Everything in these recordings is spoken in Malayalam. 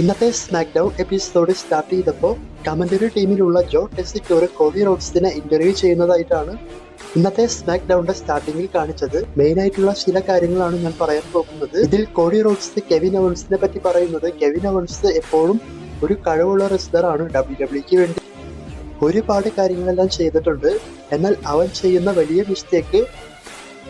ഇന്നത്തെ സ്മാക്ക് ഡൗൺ എപ്പിസോഡ് സ്റ്റാർട്ട് ചെയ്തപ്പോൾ കമന്ററി ടീമിലുള്ള ജോ ടെസിറ്റോർ കോഡി റോഡ്സിനെ ഇന്റർവ്യൂ ചെയ്യുന്നതായിട്ടാണ് ഇന്നത്തെ സ്മാക്ക് ഡൗണിന്റെ സ്റ്റാർട്ടിങ്ങിൽ കാണിച്ചത്. മെയിൻ ആയിട്ടുള്ള ചില കാര്യങ്ങളാണ് ഞാൻ പറയാൻ പോകുന്നത്. ഇതിൽ കോഡി റോഡ്സ് കെവിൻ അവൻസിനെ പറ്റി പറയുന്നത് കെവിൻ അവൻസ് എപ്പോഴും ഒരു കഴിവുള്ള റെസ്ലറാണ് ഡബ്ല്യു ഡബ്ല്യുക്ക് വേണ്ടി ഒരുപാട് കാര്യങ്ങളെല്ലാം ചെയ്തിട്ടുണ്ട്. എന്നാൽ അവൻ ചെയ്യുന്ന വലിയ മിസ്റ്റേക്ക്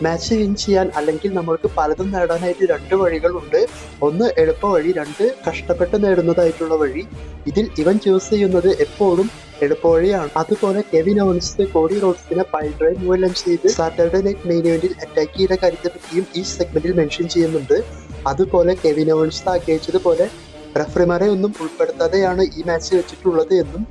മാച്ച് വിൻ ചെയ്യാൻ അല്ലെങ്കിൽ നമ്മൾക്ക് പലതും നേടാനായിട്ട് രണ്ട് വഴികളുണ്ട്. ഒന്ന് എളുപ്പ വഴി രണ്ട് കഷ്ടപ്പെട്ട് നേടുന്നതായിട്ടുള്ള വഴി. ഇതിൽ ഇവൻ ചൂസ് ചെയ്യുന്നത് എപ്പോഴും എളുപ്പ വഴിയാണ്. അതുപോലെ കെവിൻ ഓൺസ് കോഡി റോഡ്സിനെ പൈഡ്രൈവ് മൂലം ചെയ്ത് സാറ്റർഡേ നൈറ്റ് മെയിൻ ഇവന്റിൽ അറ്റാക്ക് ചെയ്ത കാര്യത്തെ പറ്റിയും ഈ സെഗ്മെന്റിൽ മെൻഷൻ ചെയ്യുന്നുണ്ട്. അതുപോലെ കെവിൻ ഓൺസ് ആഗ്രഹിച്ചതുപോലെ റഫറിമാരെ ഒന്നും ഉൾപ്പെടുത്താതെയാണ് ഈ മാച്ച് വെച്ചിട്ടുള്ളത് എന്നും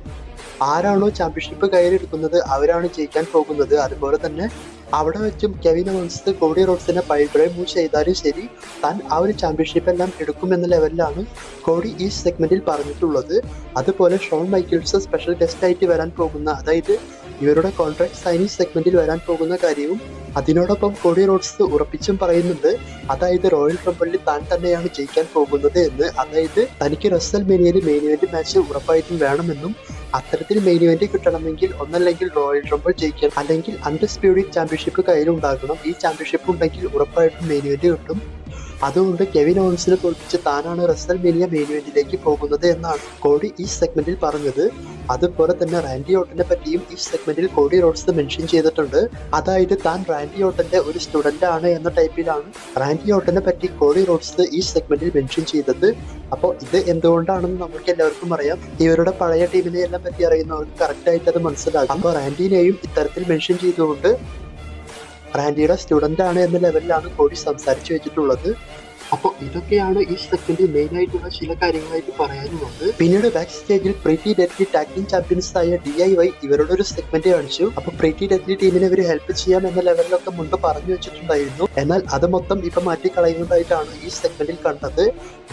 ആരാണോ ചാമ്പ്യൻഷിപ്പ് കയ്യിലെടുക്കുന്നത് അവരാണ് ജയിക്കാൻ പോകുന്നത്. അതുപോലെ തന്നെ അവിടെ വെച്ചും കെവിൻ ഓൺസ് കോഡി റോഡ്സിനെ പൈഡ്രൈവ് മൂവ് ചെയ്താലും ശരി താൻ ആ ഒരു ചാമ്പ്യൻഷിപ്പ് എല്ലാം എടുക്കുമെന്ന ലെവലിലാണ് കോഡി ഈ സെഗ്മെന്റിൽ പറഞ്ഞിട്ടുള്ളത്. അതുപോലെ ഷോൺ മൈക്കിൾസ് സ്പെഷ്യൽ ഗസ്റ്റ് ആയിട്ട് വരാൻ പോകുന്ന അതായത് ഇവരുടെ കോൺട്രാക്ട് സൈനിങ് സെഗ്മെന്റിൽ വരാൻ പോകുന്ന കാര്യവും അതിനോടൊപ്പം കോടി റോഡ്സ് ഉറപ്പിച്ചും പറയുന്നുണ്ട്. അതായത് റോയൽ റംബിളിൽ താൻ തന്നെയാണ് ജയിക്കാൻ പോകുന്നത് എന്ന്. അതായത് തനിക്ക് റസൽ മേനിയയിൽ മെയിൻ ഇവന്റ് മാച്ച് ഉറപ്പായിട്ടും വേണമെന്നും അത്തരത്തിൽ മെയിൻ ഇവന്റ് കിട്ടണമെങ്കിൽ ഒന്നല്ലെങ്കിൽ റോയൽ റംബിൾ ജയിക്കണം അല്ലെങ്കിൽ അണ്ടർ അൺഡിസ്പ്യൂട്ടഡ് ചാമ്പ്യൻഷിപ്പ് കയ്യിലുണ്ടാകണം. ഈ ചാമ്പ്യൻഷിപ്പ് ഉണ്ടെങ്കിൽ ഉറപ്പായിട്ടും മെയിൻ ഇവന്റ് കിട്ടും. അതുകൊണ്ട് കെവിൻ ഓൺസിനെ തോൽപ്പിച്ച് താനാണ് റസൽ മേനിയ മെയിൻ പോകുന്നത് എന്നാണ് കോഡി ഈ സെഗ്മെന്റിൽ പറഞ്ഞത്. അതുപോലെ തന്നെ റാൻഡി ഓട്ടനെ പറ്റിയും ഈ സെഗ്മെന്റിൽ കോഡി റോഡ്സ് മെൻഷൻ ചെയ്തിട്ടുണ്ട്. അതായത് താൻ റാൻഡി ഓട്ടന്റെ ഒരു സ്റ്റുഡന്റ് ആണ് എന്ന ടൈപ്പിലാണ് റാൻഡി ഓട്ടനെ പറ്റി കോഡി റോഡ്സ് ഈ സെഗ്മെന്റിൽ മെൻഷൻ ചെയ്തത്. അപ്പോൾ ഇത് എന്തുകൊണ്ടാണെന്ന് നമുക്ക് എല്ലാവർക്കും അറിയാം. ഇവരുടെ പഴയ ടീമിനെ എല്ലാം പറ്റി അറിയുന്നവർക്ക് കറക്റ്റ് ആയിട്ട് അത് മനസ്സിലാകും. അപ്പോൾ റാൻഡിനെയും ഇത്തരത്തിൽ മെൻഷൻ ചെയ്തുകൊണ്ട് റാൻഡിയുടെ സ്റ്റുഡന്റ് ആണ് എന്ന ലെവലിലാണ് കോടി സംസാരിച്ചു വെച്ചിട്ടുള്ളത്. അപ്പോൾ ഇതൊക്കെയാണ് ഈ സെക്കൻഡിൽ മെയിൻ ആയിട്ടുള്ള ചില കാര്യങ്ങളായിട്ട് പറയാനുള്ളത്. പിന്നീട് ബാക്ക് സ്റ്റേജിൽ പ്രീറ്റി ഡെഡ്ലി ടാക്കിംഗ് ചാമ്പ്യൻസ് ആയ ഡി ഐ വൈ ഇവരുടെ ഒരു സെഗ്മെന്റ് കാണിച്ചു. അപ്പൊ പ്രീറ്റി ഡെഡ്ലി ടീമിനെ ഇവർ ഹെൽപ്പ് ചെയ്യാം എന്ന ലെവലിലൊക്കെ മുൻപ് പറഞ്ഞു വെച്ചിട്ടുണ്ടായിരുന്നു. എന്നാൽ അത് മൊത്തം ഇപ്പൊ മാറ്റി കളയുന്നതായിട്ടാണ് ഈ സെഗ്മെന്റിൽ കണ്ടത്.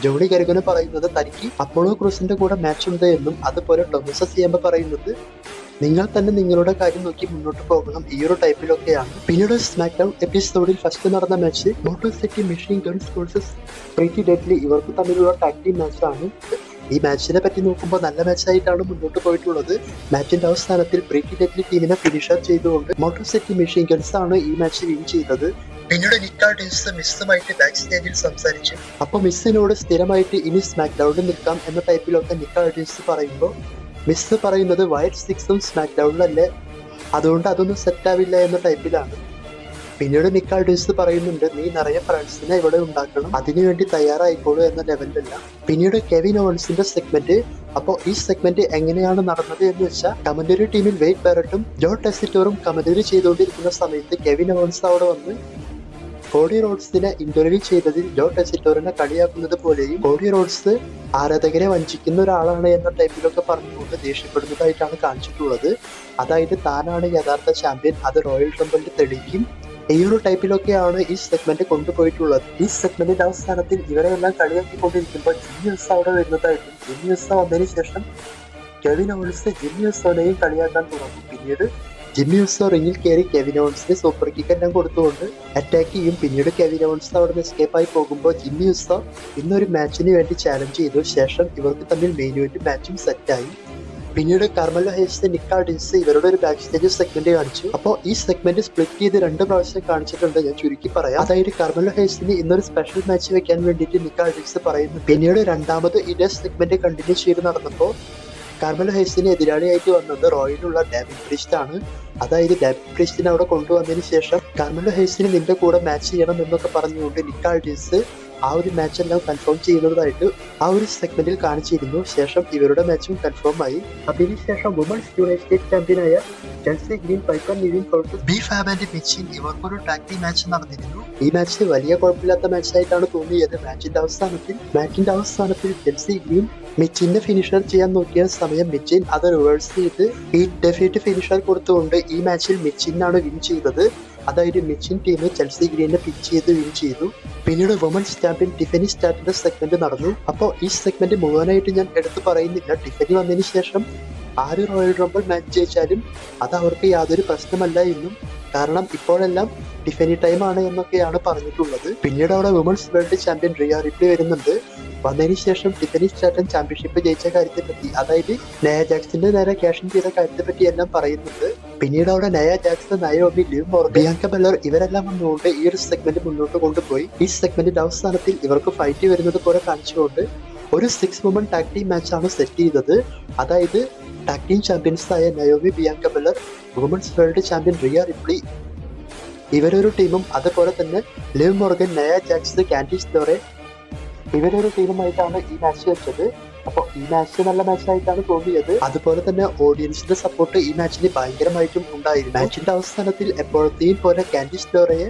ജോണി കരുകന് പറയുന്നത് തനിക്ക് അപ്പോളോ ക്രൂസിന്റെ കൂടെ മാച്ച് ഉണ്ട് എന്നും അതുപോലെ ടൊമസ ചെയ്യുമ്പോൾ പറയുന്നത് നിങ്ങൾ തന്നെ നിങ്ങളുടെ കാര്യം നോക്കി മുന്നോട്ട് പോകണം. ഈ ഒരു ടൈപ്പിലൊക്കെയാണ്. പിന്നീട് സ്മാക് ഡൗൺ എപ്പിസോഡിൽ ഫസ്റ്റ് നടന്ന match motor city machine guns versus pretty deadly ഇവർക്ക് തമ്മിലുള്ള ടാക്ടി മാച്ചാണ് ഈ മാച്ചിനെ പറ്റി നോക്കുമ്പോൾ നല്ല മാച്ചായിട്ടാണ് മുന്നോട്ട് പോയിട്ടുള്ളത്. മാച്ചിന്റെ അവസാനത്തിൽ പ്രീറ്റി ഡെഡ്ലി ടീമിനെ ഫിനിഷർ ചെയ്തുകൊണ്ട് മോട്ടോർ സിറ്റി മെഷീൻ ഗൺസ് ആണ് ഈ മാച്ച് വിൻ ചെയ്തത്. പിന്നീട് നിക്കാ ഡേസ് മിസ്സുമായിട്ട് ബാക്ക് സ്റ്റേജിൽ സംസാരിച്ചു. അപ്പൊ മിസ്സിനോട് സ്ഥിരമായിട്ട് ഇനി സ്മാക്ക് ഡൗണിൽ നിൽക്കാം എന്ന ടൈപ്പിലൊക്കെ നിക്കാ ഡേസ് പറയുമ്പോൾ മിസ് പറയുന്നത് വൈറ്റ് സിക്സും സ്മാക്ക് ഡൗണിലല്ലേ അതുകൊണ്ട് അതൊന്നും സെറ്റ് ആവില്ല എന്ന ടൈപ്പിലാണ് പിന്നീട് നിക്കാൾ ഡ്യൂസ് പറയുന്നുണ്ട് നീ നിറയെ ഫ്രണ്ട്സിനെ ഇവിടെ ഉണ്ടാക്കണം. അതിനുവേണ്ടി തയ്യാറായിക്കോളൂ എന്ന ലെവലിലല്ല പിന്നീട് കെവിൻ ഓൺസിന്റെ സെഗ്മെന്റ് അപ്പോൾ ഈ സെഗ്മെന്റ് എങ്ങനെയാണ് നടന്നത് എന്ന് വെച്ചാൽ കമന്ററി ടീമിൽ വെയിറ്റ് ബാരട്ടും ജോ ടെസിറ്റോറും കമന്ററി ചെയ്തുകൊണ്ടിരിക്കുന്ന സമയത്ത് കെവിൻ ഓൺസ് അവിടെ വന്ന് കോഡി റോഡ്സിനെ ഇന്റർവ്യൂ ചെയ്തതിൽ ജോ ടെസിറ്റോറിനെ കളിയാക്കുന്നത് പോലെയും കോഡി റോഡ്സ് ആരാധകരെ വഞ്ചിക്കുന്ന ഒരാളാണ് എന്ന ടൈപ്പിലൊക്കെ പറഞ്ഞുകൊണ്ട് ദേഷ്യപ്പെടുന്നതായിട്ടാണ് കാണിച്ചിട്ടുള്ളത്. അതായത് താനാണ് യഥാർത്ഥ ചാമ്പ്യൻ അത് റോയൽ ടെമ്പിളിൽ തെളിയിക്കും. ഈ ഒരു ടൈപ്പിലൊക്കെയാണ് ഈ സെഗ്മെന്റ് കൊണ്ടുപോയിട്ടുള്ളത്. ഈ സെഗ്മെന്റിന്റെ അവസാനത്തിൽ ഇവരെല്ലാം കളിയാക്കിക്കൊണ്ടിരിക്കുമ്പോൾ ജിമ്മിയസ് അവിടെ വരുന്നതായിട്ടും ജിമ്മിയസ് വന്നതിന് ശേഷം കെവിൻ ഓൾസ് ജിമ്മിയസോനെയും കളിയാക്കാൻ തുടങ്ങും. പിന്നീട് ജിമ്മി ഉസോ റിങ്ങിൽ കയറി കെവിൻ സൂപ്പർ കിക്ക് എല്ലാം കൊടുത്തുകൊണ്ട് അറ്റാക്ക് ചെയ്യും. പിന്നീട് കെവിൻ ഓൺസ് അവിടെ നിന്ന് എസ്കേപ്പ് ആയി പോകുമ്പോൾ ജിമ്മി ഉസോ ഇന്നൊരു മാച്ചിന് വേണ്ടി ചാലഞ്ച് ചെയ്തു. ശേഷം ഇവർക്ക് തമ്മിൽ മെയിൻ ഇവന്റ് മാച്ചും സെറ്റായി പിന്നീട് കർമലോ ഹേസ് നിക്കാഡിൻസ് ഇവരുടെ ഒരു ബാക്ക് സ്റ്റേജ് സെഗ്മെന്റ് കാണിച്ചു. അപ്പോൾ ഈ സെഗ്മെന്റ് സ്പ്ലിറ്റ് ചെയ്ത് രണ്ട് പ്രാവശ്യം കാണിച്ചിട്ടുണ്ട്. ഞാൻ ചുരുക്കി പറയാം. അതായത് കർമലോ ഹേസിന് ഇന്നൊരു സ്പെഷ്യൽ മാച്ച് വെക്കാൻ വേണ്ടിയിട്ട് നിക്കാഡിൻസ് പറയുന്നു. പിന്നീട് രണ്ടാമത് ഇതേ സെഗ്മെന്റ് കണ്ടിന്യൂ ചെയ്ത് നടന്നപ്പോൾ കാർമൽ ഹൈസിന് എതിരാളിയായിട്ട് വന്നത് റോയിലുള്ള ഡാമിൻ ക്രിസ്റ്റ് ആണ്. അതായത് ഡാമിൻ ക്രിസ്റ്റിനെ അവിടെ കൊണ്ടുവന്നതിന് ശേഷം കാർമലോ ഹൈസിന് നിന്റെ കൂടെ മാച്ച് ചെയ്യണം എന്നൊക്കെ പറഞ്ഞുകൊണ്ട് നിക്കാൾഡീസ് ആ ഒരു മാച്ച് എല്ലാം കൺഫേം ചെയ്യുന്നതായിട്ട് ആ ഒരു സെഗ്മെന്റിൽ കാണിച്ചിരുന്നു. ശേഷം ഇവരുടെ മാച്ചും കൺഫേം ആയി. അതിനുശേഷം വുമൺസ് യുണൈറ്റഡ് സ്റ്റേറ്റ് ചാമ്പ്യനായ ഗ്രീൻ ഈ മാച്ച് വലിയ കുഴപ്പമില്ലാത്ത മാച്ചായിട്ടാണ് തോന്നിയത്. മാച്ചിന്റെ അവസാനത്തിൽ മാച്ചിന്റെ അവസാനത്തിൽ ജെൽസി ഗ്രീൻ മിച്ചിന്റെ ഫിനിഷർ ചെയ്യാൻ നോക്കിയ സമയം മിച്ചിൻ അത് റിവേഴ്സ് ചെയ്ത് ഈ ഡെഫിനറ്റ് ഫിനിഷർ കൊടുത്തുകൊണ്ട് ഈ മാച്ചിൽ മിച്ചിനാണ് വിൻ ചെയ്തത്. അതായത് മെച്ചിൻ ടീം ചെൽസി ഗ്രീനെ പിച്ച് ചെയ്ത് വിൻ ചെയ്തു. പിന്നീട് വുമൻസ് ചാമ്പ്യൻ ടിഫനി സ്റ്റാറ്റിന്റെ സെഗ്മെന്റ് നടന്നു. അപ്പോൾ ഈ സെഗ്മെന്റ് മുഴുവനായിട്ട് ഞാൻ എടുത്തു പറയുന്നില്ല. ടിഫനി വന്നതിന് ശേഷം ആര് റോയൽ റംബിൾ മാച്ച് ജയിച്ചാലും അത് അവർക്ക് യാതൊരു പ്രശ്നമല്ല എന്നും. കാരണം ഇപ്പോഴെല്ലാം ഡിഫനി ടൈം ആണ് എന്നൊക്കെയാണ് പറഞ്ഞിട്ടുള്ളത്. പിന്നീട് അവിടെ women's world champion Rhea Ripley വരുന്നുണ്ട്. വന്നതിന് ശേഷം ടിഫനി സ്റ്റാറ്റൻ ചാമ്പ്യൻഷിപ്പ് ജയിച്ച കാര്യത്തെ പറ്റി അതായത് നയ ജാക്സിന്റെ നേരെ ക്യാഷൻ ചെയ്ത കാര്യത്തെ പറ്റി എല്ലാം പറയുന്നുണ്ട്. പിന്നീട് അവിടെ Nia Jackson Naomi Liv Morgan Bianca Belair ഇവരെല്ലാം വന്നുകൊണ്ട് ഈ ഒരു സെഗ്മെന്റ് മുന്നോട്ട് കൊണ്ടുപോയി. ഈ സെഗ്മെന്റിന്റെ അവസാനത്തിൽ ഇവർക്ക് ഫൈറ്റ് വരുന്നത് പോലെ കാണിച്ചുകൊണ്ട് ഒരു സിക്സ് വുമൺ ടാക് ടീം മാച്ചാണ് സെറ്റ് ചെയ്തത്. അതായത് ടാക് ടീം ചാമ്പ്യൻസ് ആയ Naomi Bianca Belair women's world champion Rhea Ripley ഇവരൊരു ടീമും അതുപോലെ തന്നെ Liv Morgan Nia Jax Candice LeRae ഇവരൊരു ടീമുമായിട്ടാണ് ഈ മാച്ച് വെച്ചത്. അപ്പോൾ ഈ മാച്ച് നല്ല മാച്ചായിട്ടാണ് തോന്നിയത്. അതുപോലെ തന്നെ ഓഡിയൻസിന്റെ സപ്പോർട്ട് ഈ മാച്ചിന് ഭയങ്കരമായിട്ടും ഉണ്ടായിരുന്നു. മാച്ചിന്റെ അവസാനത്തിൽ എപ്പോഴത്തെയും പോലെ കാൻഡിസ് ഡോറയെ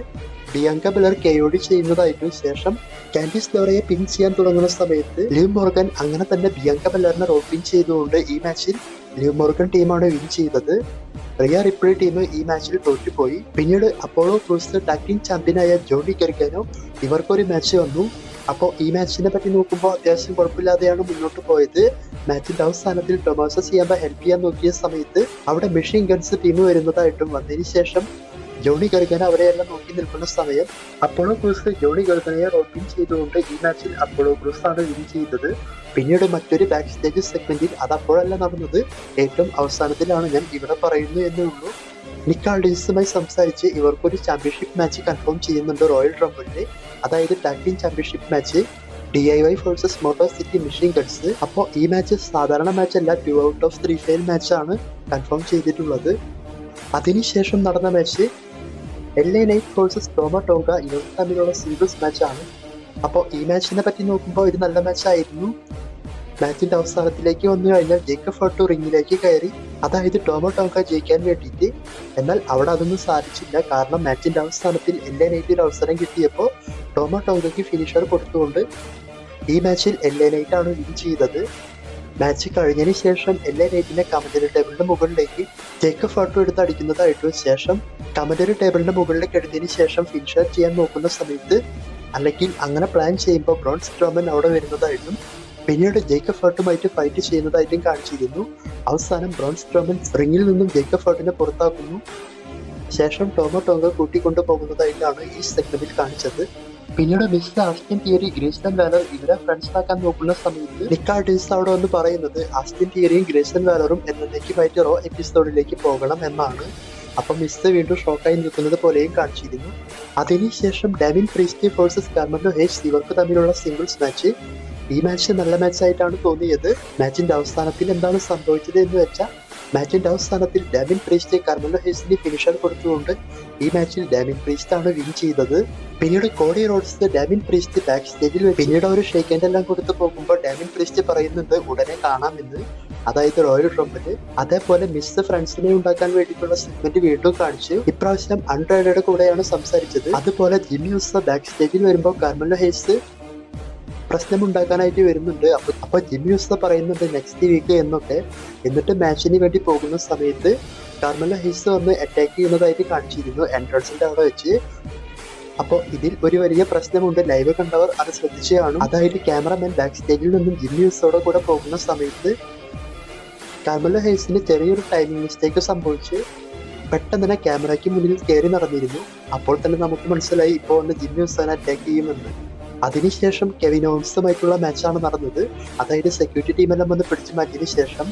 ബിയങ്ക ബിലർ കെയോടി ചെയ്യുന്നതായിട്ടും ശേഷം. കാൻഡിസ് ഡോറയെ പിൻ ചെയ്യാൻ തുടങ്ങുന്ന സമയത്ത് ലിവ് മോർഗൻ അങ്ങനെ തന്നെ ബിയങ്ക ബിലറിനെ റോൾ പിൻ ചെയ്തുകൊണ്ട് ഈ മാച്ചിൽ ലിവ് മോർഗൻ ടീമാണ് വിൻ ചെയ്തത്. റിയ റിപ്ലി ടീം ഈ മാച്ചിൽ തോറ്റുപോയി. പിന്നീട് അപ്പോളോ ക്രൂസ് ടാഗ് ടീം ചാമ്പ്യനായ ജോണി കെർക്കാനോ ഇവർക്കൊരു മാച്ച് വന്നു. അപ്പോൾ ഈ മാച്ചിനെ പറ്റി നോക്കുമ്പോൾ അത്യാവശ്യം കുഴപ്പമില്ലാതെയാണ് മുന്നോട്ട് പോയത്. മാച്ചിന്റെ അവസാനത്തിൽ ടൊമാസ സിയാമ്പ ഹെൽപ്പ് ചെയ്യാൻ നോക്കിയ സമയത്ത് അവിടെ മെഷീൻ ഗൺസ് ടീം വരുന്നതായിട്ടും വന്നതിന് ശേഷം ജോണി ഗർഗന അവരെയെല്ലാം നോക്കി നിൽക്കുന്ന സമയം അപ്പോളോ ക്രൂസ് ജോണി ഗർഗനയെ റോട്ടിൻ ചെയ്തുകൊണ്ട് ഈ മാച്ചിൽ അപ്പോളോ ക്രൂസ് ആണ് വിൻ ചെയ്തത്. പിന്നീട് മറ്റൊരു ബാക്ക് സ്റ്റേജ് സെഗ്മെന്റിൽ അത് അപ്പോഴല്ല നടന്നത്. ഏറ്റവും അവസാനത്തിലാണ് ഞാൻ ഇവിടെ പറയുന്നു എന്നേ ഉള്ളൂ. നിക്കാൾഡീസുമായി സംസാരിച്ച് ഇവർക്കൊരു ചാമ്പ്യൻഷിപ്പ് മാച്ച് കൺഫേം ചെയ്യുന്നുണ്ട് റോയൽ റംബിളിൽ അതായത് tag championship match D I Y versus motor city machine guns അപ്പോൾ ഈ മാച്ച് സാധാരണ മാച്ച് അല്ല two out of three fall മാച്ചാണ് confirm ചെയ്തിട്ടുള്ളത്. അതിനുശേഷം നടന്ന match L A knight versus Tama Tonga ഇവർ തമ്മിലുള്ള സിംഗിൾസ് മാച്ചാണ് അപ്പോൾ ഈ മാച്ചിനെ പറ്റി നോക്കുമ്പോൾ ഇത് നല്ല മാച്ചായിരുന്നു മാച്ചിന്റെ അവസാനത്തിലേക്ക് വന്നു കഴിഞ്ഞാൽ ജേക്കബ് ഫോട്ടോ റിങ്ങിലേക്ക് കയറി. അതായത് ടോമോ ടോങ്ക ജയിക്കാൻ വേണ്ടിയിട്ട്. എന്നാൽ അവിടെ അതൊന്നും സാധിച്ചില്ല. കാരണം മാച്ചിന്റെ അവസാനത്തിൽ എല്ലെ നൈറ്റിൽ അവസരം കിട്ടിയപ്പോൾ ടോമോ ടോങ്കയ്ക്ക് ഫിനിഷർ കൊടുത്തുകൊണ്ട് ഈ മാച്ചിൽ എല്ലെ നൈറ്റാണ് വിൻ ചെയ്തത്. മാച്ച് കഴിഞ്ഞതിന് ശേഷം എല്ലെ നൈറ്റിനെ കമന്ററി ടേബിളിന്റെ മുകളിലേക്ക് ജേക്കബ് ഫോട്ടോ എടുത്ത് അടിക്കുന്നതായിട്ടും ശേഷം കമന്ററി ടേബിളിന്റെ മുകളിലേക്ക് എടുത്തതിന് ശേഷം ഫിനിഷർ ചെയ്യാൻ നോക്കുന്ന സമയത്ത് അല്ലെങ്കിൽ അങ്ങനെ പ്ലാൻ ചെയ്യുമ്പോൾ ബ്രോൺസ് ട്രോമൻ അവിടെ വരുന്നതായിട്ടും പിന്നീട് ജേക്കബ് ഫോർട്ടുമായിട്ട് ഫൈറ്റ് ചെയ്യുന്നതായിട്ടും കാണിച്ചിരുന്നു. അവസാനം ബ്രോൺസ് സ്ട്രോമൻ റിങ്ങിൽ നിന്നും ജേക്കബ് ഫോർട്ടിനെ പുറത്താക്കുന്നു. ശേഷം ടോമോ ടോങ്ക കൂട്ടിക്കൊണ്ടു പോകുന്നതായിട്ടാണ് ഈ സെഗ്മെന്റിൽ കാണിച്ചത്. പിന്നീട് mister Austin Theory Grayson Waller ഇവരെ ഫ്രണ്ട്സ് ആക്കാൻ നോക്കുന്ന സമയത്ത് നിക്കാർഡീസ് അവിടെ വന്ന് പറയുന്നത് ആസ്റ്റിൻ തിയറിയും ഗ്രേസൻ വാലറും എന്നേക്കുമായിട്ട് റോ എപ്പിസോഡിലേക്ക് പോകണം എന്നാണ്. അപ്പൊ മിസ് വീണ്ടും ഷോക്കായി നിൽക്കുന്നത് പോലെയും കാണിച്ചിരുന്നു. അതിനുശേഷം ഡെവിൻ ഫ്രീസ്റ്റി ഫോഴ്സസ് കാർമൻഡോ ഹേജ് ഇവർക്ക് തമ്മിലുള്ള സിംഗിൾസ് മാച്ച് ഈ മാച്ച് നല്ല മാച്ചായിട്ടാണ് തോന്നിയത്. മാച്ചിന്റെ അവസാനത്തിൽ എന്താണ് സംഭവിച്ചത് എന്ന് വെച്ചാൽ മാച്ചിന്റെ അവസാനത്തിൽ ഡാമിൻ പ്രീസ്റ്റ് കർമ്മലോ ഹെസിന് ഫിനിഷർ കൊടുത്തുകൊണ്ട് ഈ മാച്ചിൽ ഡാമിൻ പ്രീസ്റ്റ് ആണ് വിൻ ചെയ്തത്. പിന്നീട് Cody Rhodes Damian Priest back സ്റ്റേജിൽ പിന്നീട് ഒരു ഷേക്ക് എല്ലാം കൊടുത്തു പോകുമ്പോൾ ഡാമിൻ പ്രീസ്റ്റ് പറയുന്നുണ്ട് ഉടനെ കാണാമെന്ന്. അതായത് റോയൽ ട്രംപിൽ അതേപോലെ മിസ് ഫ്രണ്ട്സിനെ ഉണ്ടാക്കാൻ വേണ്ടിയിട്ടുള്ള സെഗ്മെന്റ് വീണ്ടും കാണിച്ചു ഇപ്രാവശ്യം അൺറൈഡയുടെ കൂടെയാണ് സംസാരിച്ചത്. അതുപോലെ ജിമ്മി ഉസ ബാക്ക് സ്റ്റേജിൽ വരുമ്പോൾ കർമലോ ഹേസ് പ്രശ്നമുണ്ടാക്കാനായിട്ട് വരുന്നുണ്ട്. അപ്പൊ അപ്പൊ ജിമ്മി പറയുന്നുണ്ട് നെക്സ്റ്റ് വീക്ക് എന്നൊക്കെ. എന്നിട്ട് മാച്ചിന് വേണ്ടി പോകുന്ന സമയത്ത് കാർമല ഹിസ് വന്ന് അറ്റാക്ക് ചെയ്യുന്നതായിട്ട് കാണിച്ചിരുന്നു എൻട്രൻസിന്റെ അവിടെ വെച്ച്. അപ്പോൾ ഇതിൽ ഒരു വലിയ പ്രശ്നമുണ്ട്. ലൈവ് കണ്ടവർ അത് ശ്രദ്ധിച്ചു കാണും. അതായത് ക്യാമറമാൻ ബാക്ക് സ്റ്റേജിൽ നിന്നും ജിമ്മി ഉസ്തോടെ കൂടെ പോകുന്ന സമയത്ത് കാർമല ഹൈസിന് ചെറിയൊരു ടൈമിംഗ് മിസ്റ്റേക്ക് സംഭവിച്ച് പെട്ടെന്ന് തന്നെ ക്യാമറയ്ക്ക് മുന്നിൽ കയറി നടന്നിരുന്നു. അപ്പോൾ തന്നെ നമുക്ക് മനസ്സിലായി ഇപ്പോൾ ഒന്ന് ജിമ്മി ഉസ്താനെ അറ്റാക്ക് ചെയ്യുമെന്ന്. അതിനുശേഷം കെവിൻ ഓൺസുമായിട്ടുള്ള മാച്ചാണ് നടന്നത്. അതായത് സെക്യൂരിറ്റി ടീമെല്ലാം വന്ന് പിടിച്ചു മാറ്റിയതിനു ശേഷം.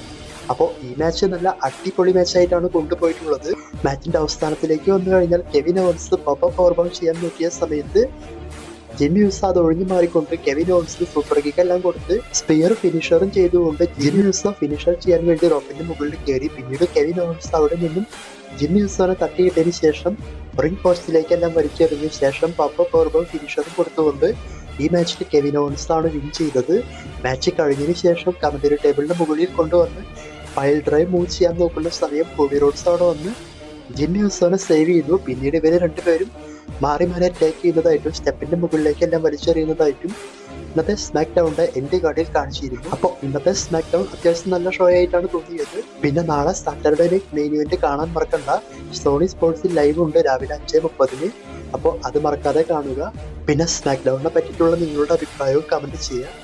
അപ്പോൾ ഈ മാച്ച് നല്ല അടിപൊളി മാച്ചായിട്ടാണ് കൊണ്ടുപോയിട്ടുള്ളത്. മാച്ചിന്റെ അവസാനത്തിലേക്ക് വന്നു കഴിഞ്ഞാൽ കെവിൻ ഓൺസ് പവർ പവർ ചെയ്യാൻ നോക്കിയ സമയത്ത് ജിമ്മി യൂസ് അത് ഒഴിഞ്ഞു മാറിക്കൊണ്ട് കെവിൻ ഓൺസിന് സൂപ്പർ കിക്ക് എല്ലാം കൊടുത്ത് സ്പിയർ ഫിനിഷറും ചെയ്തുകൊണ്ട് ജിമ്മി യൂസ ഫിനിഷർ ചെയ്യാൻ വേണ്ടി റോപ്പിന്റെ മുകളിൽ കയറി. പിന്നീട് കെവിൻ ഓൺസ് അവിടെ നിന്നും ജിമ്മി യൂസോനെ തട്ടിയിട്ടതിന് ശേഷം റിംഗ് പോസ്റ്റിലേക്കെല്ലാം വലിച്ചെറിഞ്ഞ ശേഷം പപ്പ പവർബോൾ ഫിനിഷറും കൊടുത്തുകൊണ്ട് ഈ മാച്ചിൽ കെവിൻ ഓൺസ് ആണ് വിൻ ചെയ്തത്. മാച്ച് കഴിഞ്ഞതിന് ശേഷം കമന്ററി ടേബിളിന്റെ മുകളിൽ കൊണ്ടുവന്ന് ഫയൽ ഡ്രൈവ് മൂവ് ചെയ്യാൻ നോക്കുന്ന സമയം കോബി റോഡ്സ് ആണ് വന്ന് ജിമ്മി ഹുസോനെ സേവ് ചെയ്തു. പിന്നീട് ഇവരെ രണ്ടുപേരും മാറി മാറി അറ്റാക്ക് ചെയ്യുന്നതായിട്ടും സ്റ്റെപ്പിന്റെ മുകളിലേക്ക് എല്ലാം വലിച്ചെറിയുന്നതായിട്ടും ഇന്നത്തെ സ്മാക്ക് ഡൗണിന്റെ എന്റെ കാർഡിൽ കാണിച്ചിരുന്നു അപ്പോൾ ഇന്നത്തെ സ്മാക്ക് ടൗൺ അത്യാവശ്യം നല്ല ഷോ ആയിട്ടാണ് തോന്നിയത്. പിന്നെ നാളെ സാറ്റർഡേ നൈറ്റ് മെയിൻ ഇവന്റ് കാണാൻ മറക്കണ്ട. സോണി സ്പോർട്സിൽ ലൈവ് ഉണ്ട് രാവിലെ അഞ്ച് മുപ്പതിന്. അപ്പോൾ അത് മറക്കാതെ കാണുക. പിന്നെ സ്മാക്ക് ഡൗണിനെ പറ്റിയിട്ടുള്ള നിങ്ങളുടെ അഭിപ്രായവും കമന്റ് ചെയ്യുക.